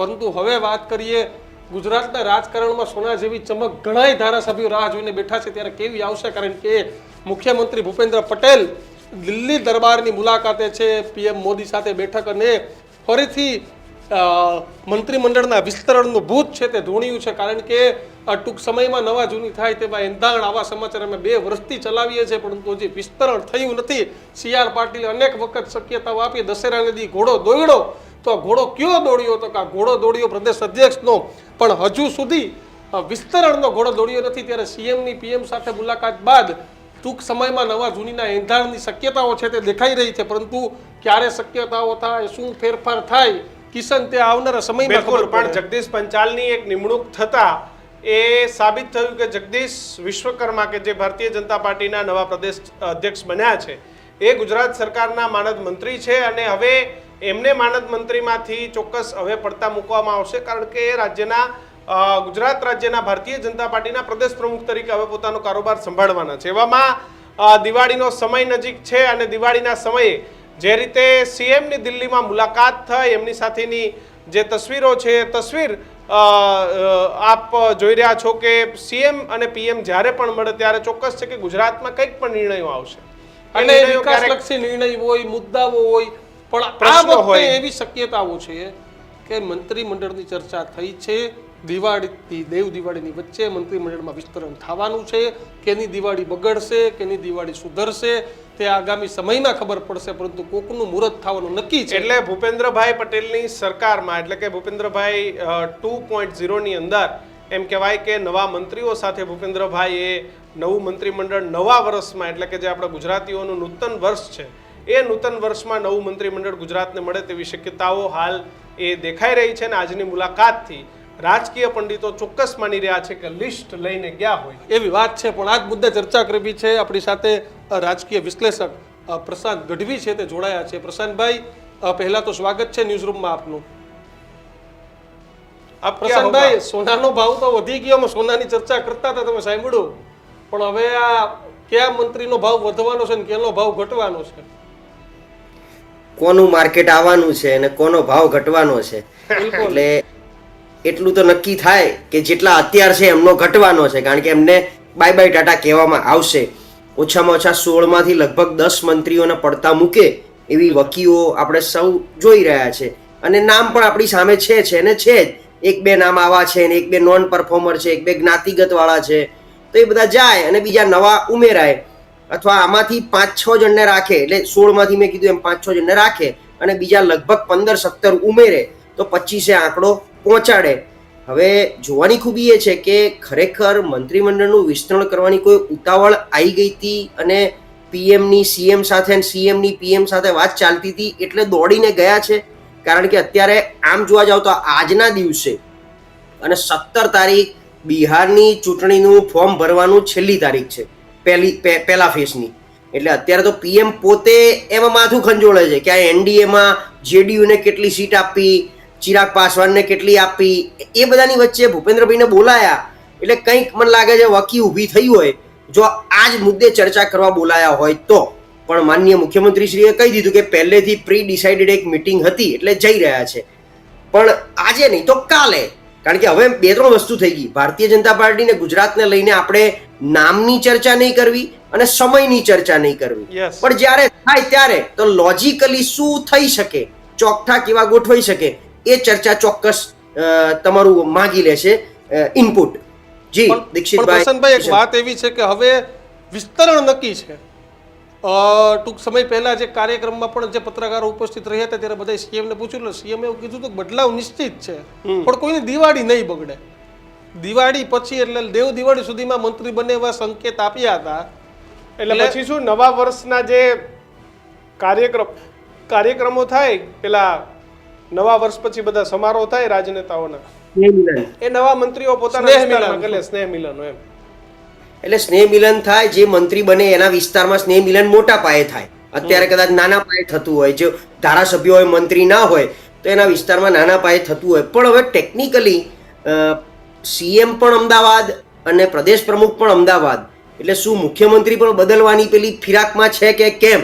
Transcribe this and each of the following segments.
પરંતુ હવે વાત કરીએ ગુજરાતના રાજકારણમાં સોના જેવી ચમક ઘણાય ધારાસભ્યો રાહ જોઈને બેઠા છે. ત્યારે કેવી આવશે? કારણ કે મુખ્યમંત્રી ભૂપેન્દ્ર પટેલ દિલ્હી દરબારની મુલાકાતે છે. પીએમ મોદી સાથે બેઠક અને ફરીથી મંત્રીમંડળના વિસ્તરણનું ભૂત છે તે ધૂણ્યું છે. કારણ કે ટૂંક સમયમાં નવા જૂની થાય તેવા એંધાણ આવા સમાચાર અમે બે વર્ષથી ચલાવીએ છીએ, પરંતુ હજી વિસ્તરણ થયું નથી. સી આર પાટીલે અનેક વખત શક્યતાઓ આપી. દશેરા નદી ઘોડો દોડ્યો તો આ ઘોડો કયો દોડ્યો તો કે આ ઘોડો દોડ્યો પ્રદેશ અધ્યક્ષનો. પણ હજુ સુધી વિસ્તરણનો ઘોડો દોડ્યો નથી. ત્યારે સીએમની પીએમ સાથે મુલાકાત બાદ ટૂંક સમયમાં નવા જૂનીના એંધાણની શક્યતાઓ છે તે દેખાઈ રહી છે. પરંતુ ક્યારે શક્યતાઓ થાય શું ફેરફાર થાય કિશન તે આવનારા સમયમાં ખબર પણ જગદીશ પંચાલની એક નિમણૂક થતા એ સાબિત થયું કે જગદીશ વિશ્વકર્મા કે જે ભારતીય જનતા પાર્ટીના નવા પ્રદેશ અધ્યક્ષ બન્યા છે એ ગુજરાત સરકારના માનદ મંત્રી છે અને હવે એમને માનદ મંત્રીમાંથી ચોક્કસ હવે પડતા મૂકવામાં આવશે કારણ કે એ રાજ્યના ગુજરાત રાજ્યના ભારતીય જનતા પાર્ટીના પ્રદેશ પ્રમુખ તરીકે હવે પોતાનો કારોબાર સંભાળવાના છે. એવામાં દિવાળીનો સમય નજીક છે અને દિવાળીના સમયે જે રીતે સીએમની દિલ્હીમાં મુલાકાત થઈ, એમની સાથેની જે તસવીરો છે તસવીર આપ જોઈ રહ્યા છો કે સીએમ અને પીએમ જ્યારે પણ મળે ત્યારે ચોક્કસ છે કે ગુજરાતમાં કંઈક પણ નિર્ણયો આવશે. અને વિકાસલક્ષી નિર્ણય હોય મુદ્દાઓ હોય પણ આ વખતે એવી શક્યતાઓ છે કે મંત્રીમંડળની ચર્ચા થઈ છે. દિવાળીથી દેવ દિવાળીની વચ્ચે મંત્રીમંડળમાં વિસ્તરણ થવાનું છે. કેની દિવાળી બગડશે કેની દિવાળી સુધરશે તે આગામી સમયમાં ખબર પડશે પરંતુ કોકનું મુહૂર્ત થવાનું નક્કી છે. એટલે ભૂપેન્દ્રભાઈ પટેલની સરકારમાં એટલે કે ભૂપેન્દ્રભાઈ ટુ પોઈન્ટ ઝીરોની અંદર એમ કહેવાય કે નવા મંત્રીઓ સાથે ભૂપેન્દ્રભાઈ એ નવું મંત્રીમંડળ નવા વર્ષમાં, એટલે કે જે આપણા ગુજરાતીઓનું નૂતન વર્ષ છે, એ નૂતન વર્ષમાં નવું મંત્રીમંડળ ગુજરાતને મળે તેવી શક્યતાઓ હાલ એ દેખાઈ રહી છે અને આજની મુલાકાતથી રાજકીય પંડિતો ચોક્કસ માની રહ્યા છે કે લિસ્ટ લઈને ગયા હોય. એવી વાત છે, પણ આ જ મુદ્દે ચર્ચા કરવી છે. આપણી સાથે રાજકીય વિશ્લેષક પ્રશાંત ગઢવી છે, તે જોડાયા છે. પ્રશાંતભાઈ પહેલાં તો સ્વાગત છે ન્યૂઝ રૂમમાં આપનું. અબ ક્યાં સોનાનો ભાવ તો વધી ગયો અમે સોનાની ચર્ચા કરતા હતા તમે સાંભળ્યું. પણ હવે આ કયા મંત્રીનો ભાવ વધવાનો છે ને કેનો ભાવ ઘટવાનો છે? કોનું માર્કેટ આવવાનું છે અને કોનો ભાવ ઘટવાનો છે? એટલે એટલું તો નક્કી થાય કે જેટલા અત્યાર છે એમનો ઘટવાનો છે કારણ કે એમને બાય બાય ટાટા કહેવામાં આવશે. ઓછામાં ઓછા સોળમાંથી લગભગ દસ મંત્રીઓને પડતા મૂકે એવી વકીઓ આપણે સૌ જોઈ રહ્યા છે. અને નામ પણ આપણી સામે છે છે ને છે જ. એક બે નામ આવા છે ને એક બે નોન પરફોર્મર છે, એક બે જ્ઞાતિગત વાળા છે, તો એ બધા જાય અને બીજા નવા ઉમેરાય. અથવા આમાંથી પાંચ છ જણને રાખે, એટલે સોળમાંથી મેં કીધું એમ પાંચ છ જણને રાખે અને બીજા લગભગ પંદર સત્તર ઉમેરે, તો પચીસે આંકડો પહોંચાડે. હવે જોવાની ખૂબી એ છે કે ખરેખર મંત્રીમંડળનું વિસ્તરણ કરવાની કોઈ ઉતાવળ આવી ગઈ હતી અને પીએમની, સીએમ સાથે સીએમની પીએમ સાથે વાત ચાલતી હતી એટલે દોડીને ગયા છે. કારણ કે અત્યારે આમ જોવા જાવ તો આજના દિવસે અને સત્તર તારીખ બિહારની ચૂંટણીનું ફોર્મ ભરવાનું છેલ્લી તારીખ છે, પહેલી પહેલા ફેઝની એટલે અત્યારે તો પીએમ પોતે એમાં માથું ખંજોળે છે કે આ એનડીએમાં જેડીયુને કેટલી સીટ આપી, ચિરાગ પાસવાનને કેટલી આપી, એ બધાની વચ્ચે ભૂપેન્દ્રભાઈને બોલાયા. એટલે કંઈક મને લાગે છે વકી ઊભી થઈ હોય. જો આ જ મુદ્દે ચર્ચા કરવા બોલાયા હોય તો. પણ માનનીય મુખ્યમંત્રીશ્રીએ કહી દીધું કે પહેલેથી પ્રી ડિસાઇડેડ એક મિટિંગ હતી એટલે જઈ રહ્યા છે. પણ આજે નહીં તો કાલે. કારણ કે હવે બે ત્રણ વસ્તુ થઈ ગઈ. ભારતીય જનતા પાર્ટીને ગુજરાતને લઈને આપણે નામની ચર્ચા નહીં કરવી અને સમયની ચર્ચા નહીં કરવી. પણ જ્યારે થાય ત્યારે તો લોજિકલી શું થઈ શકે? ચોકઠા કેવા ગોઠવાઈ શકે? એ ચર્ચા ચોક્કસ તમારું માગી લેશે ઇનપુટ જી દીક્ષિતભાઈ એક વાત એવી છે કે હવે વિસ્તરણ નક્કી છે. ટૂંક સમય પહેલા જે કાર્યક્રમમાં પણ જે પત્રકારો ઉપસ્થિત રહ્યા હતા ત્યારે બધા સીએમને પૂછ્યું એટલે સીએમ એવું કીધું હતું કે બદલાવ નિશ્ચિત છે પણ કોઈની દિવાળી નહીં બગડે. દિવાળી પછી એટલે દેવ દિવાળી સુધીમાં મંત્રી બને એવા સંકેત આપ્યા હતા. એટલે પછી શું નવા વર્ષના જે કાર્યક્રમ કાર્યક્રમો થાય પેલા નવા વર્ષ પછી બધા સમારોહ થાય રાજનેતાઓના. એ નવા મંત્રીઓ પોતાના સ્નેહ મિલન. કરે સ્નેહ મિલનો એમ. એટલે સ્નેહ મિલન થાય જે મંત્રી બને એના વિસ્તારમાં સ્નેહ મિલન મોટા પાયે થાય. અત્યારે કદાચ નાના પાયે થતું હોય જો ધારાસભ્યો હોય મંત્રી ના હોય તો એના વિસ્તારમાં નાના પાયે થતું હોય. પણ હવે ટેકનિકલી સીએમ પણ અમદાવાદ અને પ્રદેશ પ્રમુખ પણ અમદાવાદ. એટલે શું મુખ્યમંત્રી પણ બદલવાની પેલી ફિરાકમાં છે કે કેમ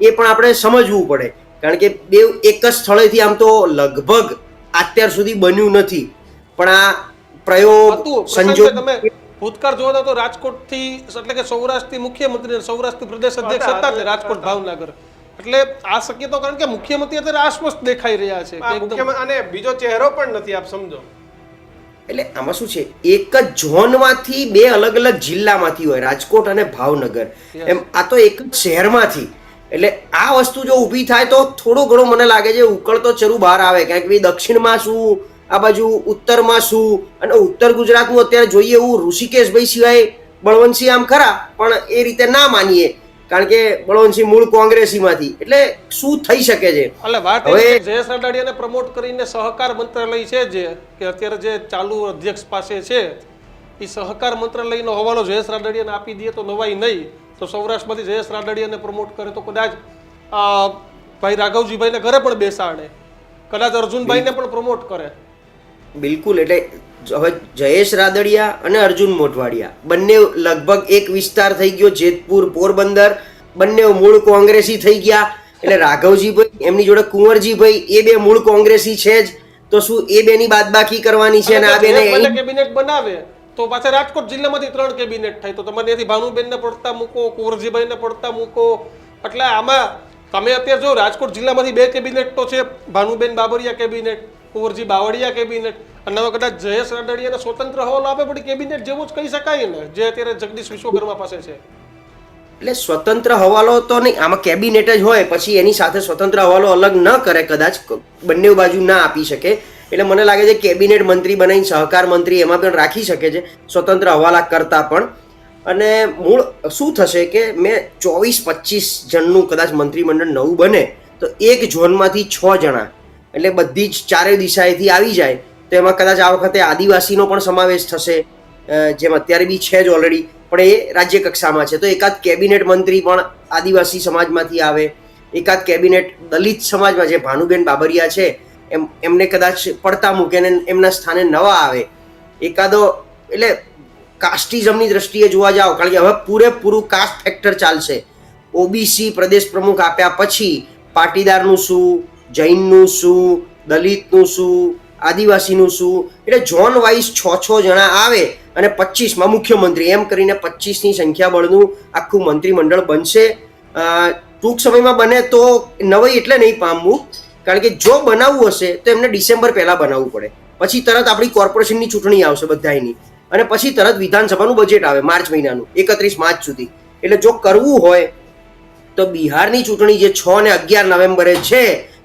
એ પણ આપણે સમજવું પડે. કારણ કે બે એક જ સ્થળેથી આમ તો લગભગ અત્યાર સુધી બન્યું નથી. પણ આ પ્રયોગ સંજોગ તમે ભૂતકાળ જોવો તો રાજકોટથી એટલે કે સૌરાષ્ટ્રથી મુખ્યમંત્રી અને સૌરાષ્ટ્રથી પ્રદેશ અધ્યક્ષ હતા જ રાજકોટ ભાવનગર. એટલે આ શક્યતો કારણ કે મુખ્યમંત્રી અત્યારે આશ્વસ્ત દેખાઈ રહ્યા છે અને બીજો ચહેરો પણ નથી આપ સમજો. એટલે આમાં શું છે? એક જ ઝોનમાંથી બે અલગ અલગ જિલ્લામાંથી હોય રાજકોટ અને ભાવનગર. એમ આ તો એક જ શહેરમાંથી. એટલે આ વસ્તુ જો ઊભી થાય તો થોડું ઘણું મને લાગે છે ઉકળતો ચરુ બહાર આવે. કારણ કે દક્ષિણમાં શું આ બાજુ ઉત્તરમાં શું? અને ઉત્તર ગુજરાતનું અત્યારે જોઈએ એવું ઋષિકેશભાઈ સિવાય બળવંતસિંહ આમ ખરા પણ એ રીતે ના માનીએ. કારણ કે બળવંતસિંહ મૂળ કોંગ્રેસીમાંથી. એટલે શું થઈ શકે છે? એટલે વાત હવે- જયેશ રાદડિયાને પ્રમોટ કરીને સહકાર મંત્રાલય છે જે કે અત્યારે જે ચાલુ અધ્યક્ષ પાસે છે એ સહકાર મંત્રાલયનો હવાલો જયેશ રાદડિયાને આપી દે તો નવાઈ નહીં. તો સૌરાષ્ટ્રમાંથી જયેશ રાદડિયાને પ્રમોટ કરે તો કદાચ ભાઈ રાઘવજીભાઈને ઘરે પણ બેસાડે. કદાચ અર્જુનભાઈને પણ પ્રમોટ કરે. બિલકુલ એટલે હવે જયેશ રાદડિયા અને અર્જુન મોઢવાડિયા. બંને લગભગ એક વિસ્તાર થઈ ગયો જેતપુર પોરબંદર. બંને મૂળ કોંગ્રેસી થઈ ગયા. એટલે રાઘવજીભાઈ એમની જોડે કુંવરજીભાઈ એ બે મૂળ કોંગ્રેસી છે જ. તો શું એ બેની બાદબાકી કરવાની છે અને આ બેને કેબિનેટ બનાવે તો પાછા રાજકોટ જિલ્લામાંથી ત્રણ કેબિનેટ થાય. તો તમારે ત્યાંથી ભાનુબેનને પડતા મૂકો કુંવરજીભાઈને પડતા મૂકો. એટલે આમાં તમે અત્યારે જો રાજકોટ જિલ્લામાંથી બે કેબિનેટ તો છે ભાનુબેન બાબરિયા કેબિનેટ. કુંવરજી બાવળિયા કેબિનેટ. અને હવે કદાચ જયેશ રાદડિયાને સ્વતંત્ર હવાલો આપે પણ કેબિનેટ જેવું જ કહી શકાય ને, જે અત્યારે જગદીશ વિશ્વકર્મા પાસે છે. એટલે સ્વતંત્ર હવાલો તો નહીં, આમાં કેબિનેટ જ હોય, પછી એની સાથે સ્વતંત્ર હવાલો અલગ ન કરે, કદાચ બંને બાજુ ના આપી શકે. એટલે મને લાગે છે કેબિનેટ મંત્રી બનાવીને સહકાર મંત્રી એમાં પણ રાખી શકે છે, સ્વતંત્ર હવાલા કરતા પણ. અને મૂળ શું થશે કે મેં ચોવીસ પચીસ જણનું કદાચ મંત્રીમંડળ નવું બને, તો એક ઝોનમાંથી છ જણા એટલે બધી જ ચારે દિશાએથી આવી જાય, તો એમાં કદાચ આ વખતે આદિવાસીનો પણ સમાવેશ થશે જેમ અત્યારે બી છે જ ઓલરેડી પણ એ રાજ્ય કક્ષામાં છે. તો એકાદ કેબિનેટ મંત્રી પણ આદિવાસી સમાજમાંથી આવે, એકાદ કેબિનેટ દલિત સમાજમાં જે ભાનુબેન બાબરિયા છે, એમ, એમને કદાચ પડતા મૂકે ને એમના સ્થાને નવા આવે. એકાદો, એટલે કાસ્ટિઝમની દ્રષ્ટિએ જોવા જાઓ, કારણ કે હવે પૂરેપૂરું કાસ્ટ ફેક્ટર ચાલશે. ઓબીસી પ્રદેશ પ્રમુખ આપ્યા પછી પાટીદારનું શું જૈનનું શું, દલિતનું શું, આદિવાસીનું શું? એટલે ઝોન વાઇઝ છ છ જણા આવે અને પચીસમાં મુખ્યમંત્રી. એમ કરીને પચીસની સંખ્યાબળનું આખું મંત્રીમંડળ બનશે. ટૂંક સમયમાં બને તો નવાઈ એટલે નહીં પામવું. કારણ કે જો બનાવવું હશે, તો એમને ડિસેમ્બર પહેલાં બનાવવું પડે. પછી તરત આપણી કોર્પોરેશનની ચૂંટણી આવશે બધાની અને પછી તરત વિધાનસભાનું બજેટ આવે માર્ચ મહિનાનું, એકત્રીસ માર્ચ સુધી. એટલે જો કરવું હોય, તો બિહારની ચૂંટણી જે છ ને અગિયાર નવેમ્બરે છે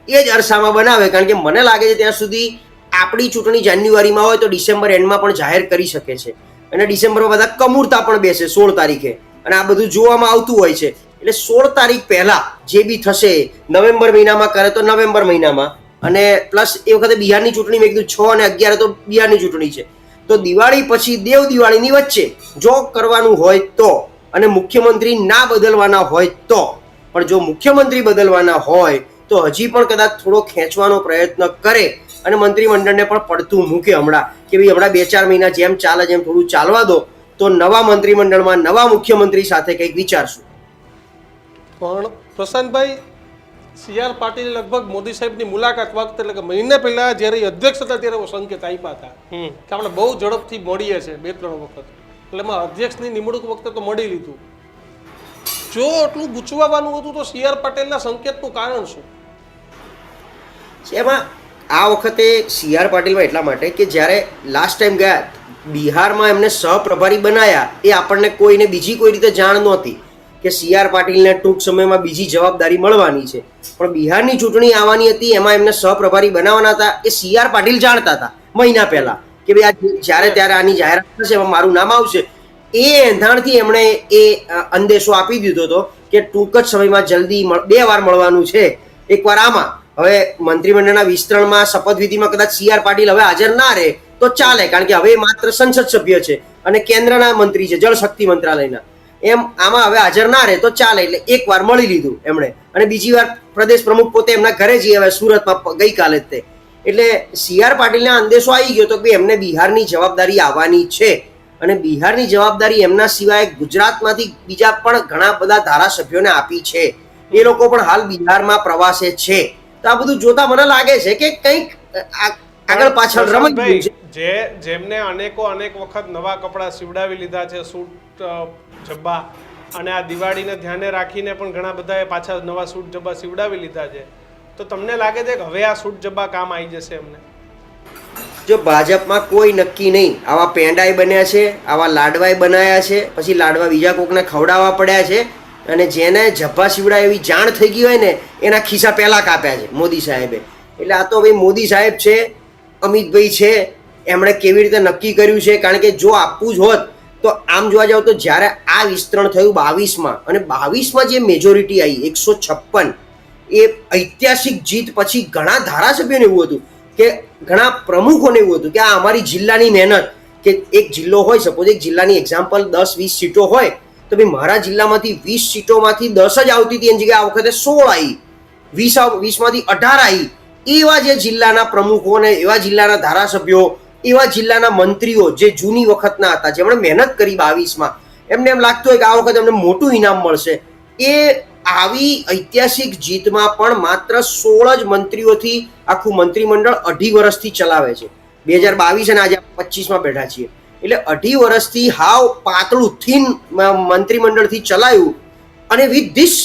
એ જ અરસામાં બનાવે, કારણ કે મને લાગે છે ત્યાં સુધી આપણી ચૂંટણી જાન્યુઆરીમાં હોય તો ડિસેમ્બર એન્ડમાં પણ જાહેર કરી શકે છે. અને ડિસેમ્બરમાં બધા કમૂરતા પણ બેસે સોળ તારીખે. અને આ બધું જોવામાં આવતું હોય છે. એટલે સોળ તારીખ પહેલા જે બી થશે, નવેમ્બર મહિનામાં કરે તો નવેમ્બર મહિનામાં. અને પ્લસ એ વખતે બિહારની ચૂંટણી મેં કીધું છ અને અગિયાર તો બિહારની ચૂંટણી છે. તો દિવાળી પછી દેવ દિવાળીની વચ્ચે જો કરવાનું હોય તો અને મુખ્યમંત્રી ના બદલવાના હોય તો. પણ જો મુખ્યમંત્રી બદલવાના હોય તો હજી પણ કદાચ થોડો ખેંચવાનો પ્રયત્ન કરે અને મંત્રીમંડળને પણ પડતું મૂકે હમણાં કે ભાઈ હમણાં બે ચાર મહિના જેમ ચાલે જેમ થોડું ચાલવા દો તો નવા મંત્રીમંડળમાં નવા મુખ્યમંત્રી સાથે કંઈક વિચારશું. પણ પ્રશાંતભાઈ સી આર પાટીલ લગભગ મોદી સાહેબની મુલાકાત વખતે એટલે કે મહિને પહેલા જ્યારે અધ્યક્ષ હતા ત્યારે એવો સંકેત આપ્યા હતા કે આપણે બહુ ઝડપથી મળીએ છે બે ત્રણ વખત. એટલે એમાં અધ્યક્ષની નિમણૂક વખતે તો મળી લીધું. જો એટલું ગૂંચવાવાનું હતું તો સી આર પટેલના સંકેતનું કારણ શું? એમાં આ વખતે સી આર પાટીલમાં એટલા માટે કે જ્યારે લાસ્ટ ટાઈમ ગયા, બિહારમાં એમને સહપ્રભારી બનાયા, એ આપણને કોઈને બીજી કોઈ રીતે જાણ નહોતી કે સી આર પાટીલને ટૂંક સમયમાં બીજી જવાબદારી મળવાની છે. પણ બિહારની ચૂંટણી આવવાની હતી, એમાં એમને સહપ્રભારી બનાવવાના હતા, એ સી આર પાટીલ જાણતા હતા મહિના પહેલા કે ભાઈ આ જ્યારે ત્યારે આની જાહેરાત થશે, એમાં મારું નામ આવશે. એ એંધાણથી એમણે એ અંદેશો આપી દીધો હતો કે ટૂંક જ સમયમાં જલ્દી બે વાર મળવાનું છે. એકવાર આમાં હવે મંત્રીમંડળના વિસ્તરણમાં, શપથવિધિમાં કદાચ સી આર પાટીલ હવે હાજર ના રહે, તો ચાલે, કારણ કે હવે માત્ર સંસદ સભ્ય છે અને કેન્દ્રના મંત્રી છે જળશક્તિ મંત્રાલયના. એમ આમાં હવે હાજર ના રહે, તો ચાલે, એટલે એક વાર મળી લીધું એમણે. અને બીજી વાર પ્રદેશ પ્રમુખ પોતે એમના ઘરે જઈ હવે સુરતમાં ગઈકાલે જ તે. એટલે સી આર પાટીલને અંદેશો આવી ગયો તો કે એમને બિહારની જવાબદારી આવવાની છે. અને બિહારની જવાબદારી એમના સિવાય ગુજરાતમાંથી બીજા પણ ઘણા બધા ધારાસભ્યોને આપી છે. એ લોકો પણ હાલ બિહારમાં પ્રવાસે છે. તો આ બધું જોતા મને લાગે છે કે કંઈક આગળ પાછળ રમત ગયું છે. જે જેમને અનેકો અનેક વખત નવા કપડાં સીવડાવી લીધા છે સૂટ જબ્બા અને આ દિવાળીને ધ્યાને રાખીને પણ ઘણા બધાએ પાછા નવા સૂટ જબ્બા સીવડાવી લીધા છે. તો તમને લાગે છે કે હવે આ સૂટ જબ્બા કામ આવી જશે એમને? જો ભાજપમાં કોઈ નક્કી નહીં. આવા પેંડાય બન્યા છે આવા લાડવાય બનાયા છે પછી લાડવા બીજા કોકને ખવડાવવા પડ્યા છે. અને જેને જભા સીવડાય એવી જાણ થઈ ગઈ હોય ને, એના ખિસ્સા પહેલાં કાપ્યા છે મોદી સાહેબે. એટલે આ તો ભાઈ મોદી સાહેબ છે, અમિતભાઈ છે, એમણે કેવી રીતે નક્કી કર્યું છે? કારણ કે જો આપવું જ હોત, તો આમ જોવા જાવ તો જ્યારે આ વિસ્તરણ થયું બાવીસમાં, અને બાવીસમાં જે મેજોરિટી આવી, એકસો છપ્પન, એ ઐતિહાસિક જીત પછી ઘણા ધારાસભ્યોને એવું હતું કે, ઘણા પ્રમુખોને એવું હતું કે આ અમારી જિલ્લાની મહેનત, કે એક જિલ્લો હોય સપોઝ એક જિલ્લાની એક્ઝામ્પલ દસ, વીસ સીટો હોય તો ભાઈ મારા જિલ્લામાંથી વીસ સીટોમાંથી દસ જ આવતી હતી એની જગ્યાએ આ વખતે સોળ આવી વીસ વીસમાંથી અઢાર આવી એવા જે જિલ્લાના પ્રમુખો અને એવા જિલ્લાના ધારાસભ્યો, એવા જિલ્લાના મંત્રીઓ જે જૂની વખતના હતા, જેમણે મહેનત કરી બાવીસમાં, એમને એમ લાગતું હોય કે આ વખતે અમને મોટું ઇનામ મળશે. એ આવી ઐતિહાસિક જીતમાં પણ માત્ર સોળ જ મંત્રીઓથી આખું મંત્રીમંડળ અઢી વર્ષથી ચલાવે છે. બે હજાર બાવીસ અને આજે પચીસમાં બેઠા છીએ. એટલે અઢી વર્ષથી હાવ પાતળું થીન મંત્રીમંડળથી ચલાયું અને with this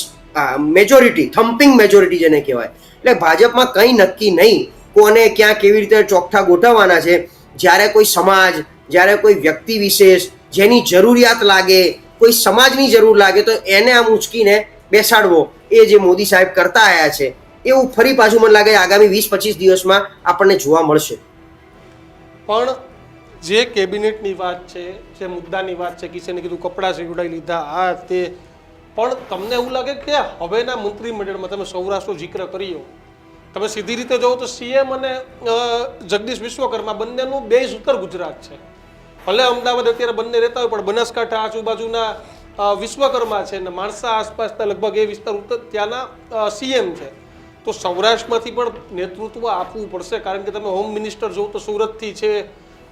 majority thumping majority જેને કહેવાય. એટલે ભાજપમાં કંઈ નક્કી નહીં. કોને ક્યાં કેવી રીતે ચોકઠા ગોઠવવાના છે? જ્યારે કોઈ સમાજ, જ્યારે કોઈ વ્યક્તિ વિશેષ, જેની જરૂરિયાત લાગે, કોઈ સમાજની જરૂર લાગે, તો એને આમ ઉંચકીને બેસાડવો. એ જે મોદી સાહેબ કરતા આવ્યા છે, એવું ફરી પાછું મને લાગે આગામી વીસ પચીસ દિવસમાં આપણને જોવા મળશે. પણ જે કેબિનેટની વાત છે, જે મુદ્દાની વાત છે, કિશને કીધું કપડાં સીવડાવી લીધા, આ તે. પણ તમને એવું લાગે કે હવેના મંત્રીમંડળમાં તમે સૌરાષ્ટ્રનો જિક્ર કર્યો. તમે સીધી રીતે જોવો તો સીએમ અને જગદીશ વિશ્વકર્મા બંનેનું બેઝ ઉત્તર ગુજરાત છે. ભલે અમદાવાદ અત્યારે બંને રહેતા હોય, પણ બનાસકાંઠા આજુબાજુના વિશ્વકર્મા છે ને માણસા આસપાસના લગભગ એ વિસ્તાર ઉત્તર, ત્યાંના સીએમ છે. તો સૌરાષ્ટ્રમાંથી પણ નેતૃત્વ આપવું પડશે, કારણ કે તમે હોમ મિનિસ્ટર જોવો તો સુરતથી છે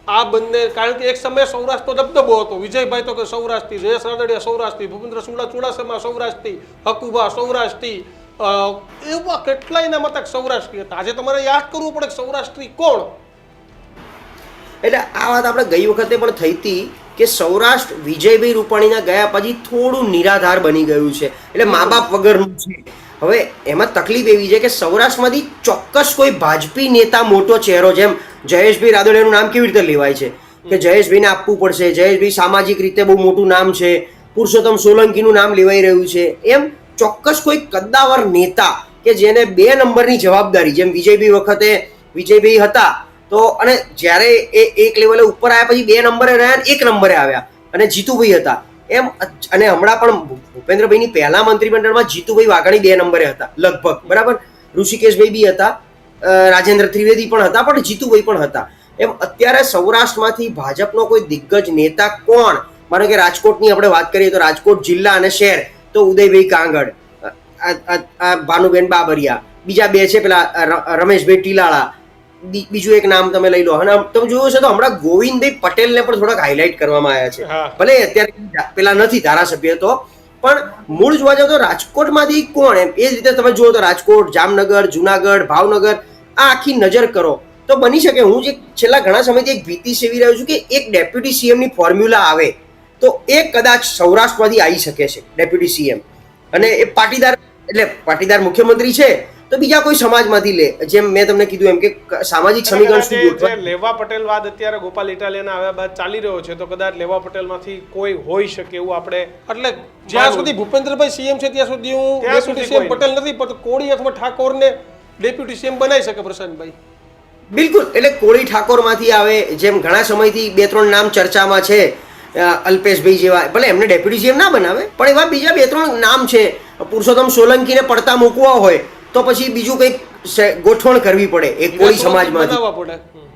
આ બંને કારણ કે એક સમયે સૌરાષ્ટ્રનો દબદબો હતો. વિજયભાઈ તો કે સૌરાષ્ટ્રથી જયેશ રાદડિયા સૌરાષ્ટ્રથી ભૂપેન્દ્ર સુડા ચુડાસમા સૌરાષ્ટ્રથી હકુભા સૌરાષ્ટ્રથી એવા કેટલાયના મતક સૌરાષ્ટ્રી હતા. આજે તમારે યાદ કરવું પડે કે સૌરાષ્ટ્રી કોણ? એટલે આ વાત આપણે ગઈ વખતે પણ થઈ હતી કે સૌરાષ્ટ્ર વિજયભાઈ રૂપાણીના ગયા પછી થોડું નિરાધાર બની ગયું છે. એટલે મા બાપ વગરનું છે. હવે એમાં તકલીફ એવી છે કે સૌરાષ્ટ્રમાંથી ચોક્કસ કોઈ ભાજપી નેતા મોટો ચહેરો જેમ જયેશભાઈ રાદોડિયાનું નામ કેવી રીતે લેવાય છે? કે જયેશભાઈને આપવું પડશે જયેશભાઈ સામાજિક રીતે બહુ મોટું નામ છે પુરુષોત્તમ સોલંકીનું નામ લેવાઈ રહ્યું છે. એમ ચોક્કસ કોઈ કદ્દાવર નેતા કે જેને બે નંબરની જવાબદારી જેમ વિજયભાઈ વખતે વિજયભાઈ હતા તો અને જ્યારે એ એક લેવલે ઉપર આવ્યા પછી બે નંબરે રહ્યા એક નંબરે આવ્યા અને જીતુભાઈ હતા એમ અને હમણાં પણ ભૂપેન્દ્રભાઈની પહેલા મંત્રીમંડળમાં જીતુભાઈ વાઘાણી બે નંબરે હતા, લગભગ, બરાબર? ઋષિકેશભાઈ બી હતા રાજેન્દ્ર ત્રિવેદી પણ હતા, પણ જીતુભાઈ પણ હતા. એમ અત્યારે સૌરાષ્ટ્રમાંથી ભાજપનો કોઈ દિગ્ગજ નેતા કોણ? માનો કે રાજકોટની આપણે વાત કરીએ તો રાજકોટ જિલ્લા અને શહેર, તો ઉદયભાઈ કાંગડ ભાનુબેન બાબરિયા, બીજા બે છે પેલા રમેશભાઈ ટીલાળા બીજું એક નામ તમે લઈ લો. અને તમે જોયું છે તો હમણાં ગોવિંદભાઈ પટેલને પણ થોડાક હાઇલાઇટ કરવામાં આવ્યા છે. ભલે અત્યારે પેલા નથી ધારાસભ્ય તો પણ મૂળ જોવા જાવ તો રાજકોટમાંથી કોણ એમ? એ જ રીતે તમે જુઓ તો રાજકોટ જામનગર જુનાગઢ ભાવનગર આ આખી નજર કરો. તો બની શકે હું જે છેલ્લા ઘણા સમયથી એક ભીતિ સેવી રહ્યો છું કે એક ડેપ્યુટી સીએમની ફોર્મ્યુલા આવે તો એ કદાચ સૌરાષ્ટ્રમાંથી આવી શકે છે ડેપ્યુટી સીએમ. અને એ પાટીદાર એટલે પાટીદાર મુખ્યમંત્રી છે તો બીજા કોઈ સમાજમાંથી લે. જેમ મેં તમને કીધું એમ કે સામાજિક સમીકરણ શું ગોઠવાય? લેવા પટેલ વાદ અત્યારે ગોપાલ ઇટાલિયાના આવ્યા બાદ ચાલી રહ્યો છે તો કદાચ લેવા પટેલમાંથી કોઈ હોઈ શકે એવું આપણે એટલે જ્યાં સુધી ભૂપેન્દ્રભાઈ સીએમ છે ત્યાં સુધી હું ત્યાં ડેપ્યુટી સુધી સીએમ પટેલ નથી પણ કોળી અથવા ઠાકોરને ડેપ્યુટી સીએમ બનાવી શકે પ્રશાંતભાઈ? બિલકુલ. એટલે કોળી ઠાકોરમાંથી આવે જેમ ઘણા સમયથી બે ત્રણ નામ ચર્ચામાં છે અલ્પેશભાઈ જેવા ભલે એમને ડેપ્યુટી સીએમ ના બનાવે પણ એવા બીજા બે ત્રણ નામ છે. પુરુષોત્તમ સોલંકીને પડતા મૂકવા હોય તો પછી બીજું કંઈક ગોઠવણ કરવી પડે એ કોળી હમ.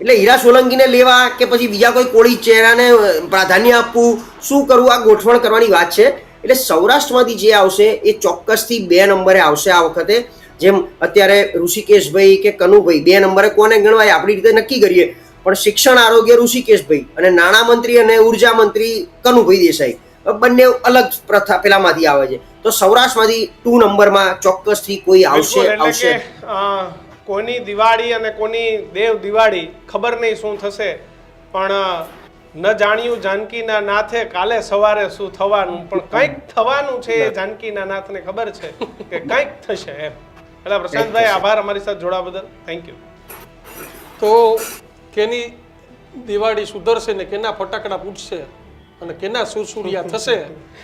એટલે હીરા સોલંકીને લેવા કે પછી બીજા કોઈ કોળી ચહેરાને પ્રાધાન્ય આપવું શું કરવું આ ગોઠવણ કરવાની વાત છે. એટલે સૌરાષ્ટ્રમાંથી જે આવશે એ ચોક્કસથી બે નંબરે આવશે આ વખતે. જેમ અત્યારે ઋષિકેશભાઈ કે કનુભાઈ બે નંબરે કોને ગણવાય આપણી રીતે નક્કી કરીએ. પણ શિક્ષણ આરોગ્ય ઋષિકેશભાઈ અને નાણામંત્રી અને ઊર્જા મંત્રી કનુભાઈ દેસાઈ. બંને અલગ પ્રથા પેલામાંથી આવે છે. તો સૌરાષ્ટ્રમાંથી ટુ નંબરમાં ચોક્કસથી કોઈ આવશે આવશે. કોની દિવાળી અને કોની દેવ દિવાળી ખબર નહીં શું થશે પણ ન જાણ્યું જાનકીના નાથે કાલે સવારે શું થવાનું પણ કંઈક થવાનું છે એ જાનકીના નાથને ખબર છે કે કંઈક થશે એમ. એટલે પ્રશાંતભાઈ આભાર અમારી સાથે જોડા બદલ. થેન્ક યુ તો કેની દિવાળી સુધરશે ને કેના ફટાકડા ફૂટશે અને કેના સુરસુરિયા થશે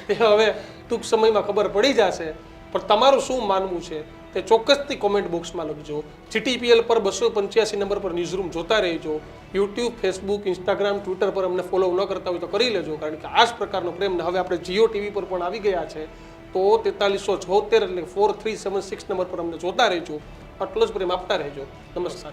એ હવે ટૂંક સમયમાં ખબર પડી જશે. પણ તમારું શું માનવું છે? તે ચોક્કસથી કોમેન્ટ બોક્સમાં લખજો. જીટીપીએલ પર બસો પંચ્યાસી નંબર પર ન્યૂઝરૂમ જોતા રહેજો. યુટ્યુબ ફેસબુક ઇન્સ્ટાગ્રામ ટ્વિટર પર અમને ફોલો ન કરતા હોય તો કરી લેજો. કારણ કે આ જ પ્રકારનો પ્રેમ હવે આપણે જીઓ ટીવી પર પણ આવી ગયા છે. તો તેતાલીસો છોતેર એટલે four three seven six number પર અમને જોતા રહેજો. આટલો જ પ્રેમ આપતા રહેજો. નમસ્કાર.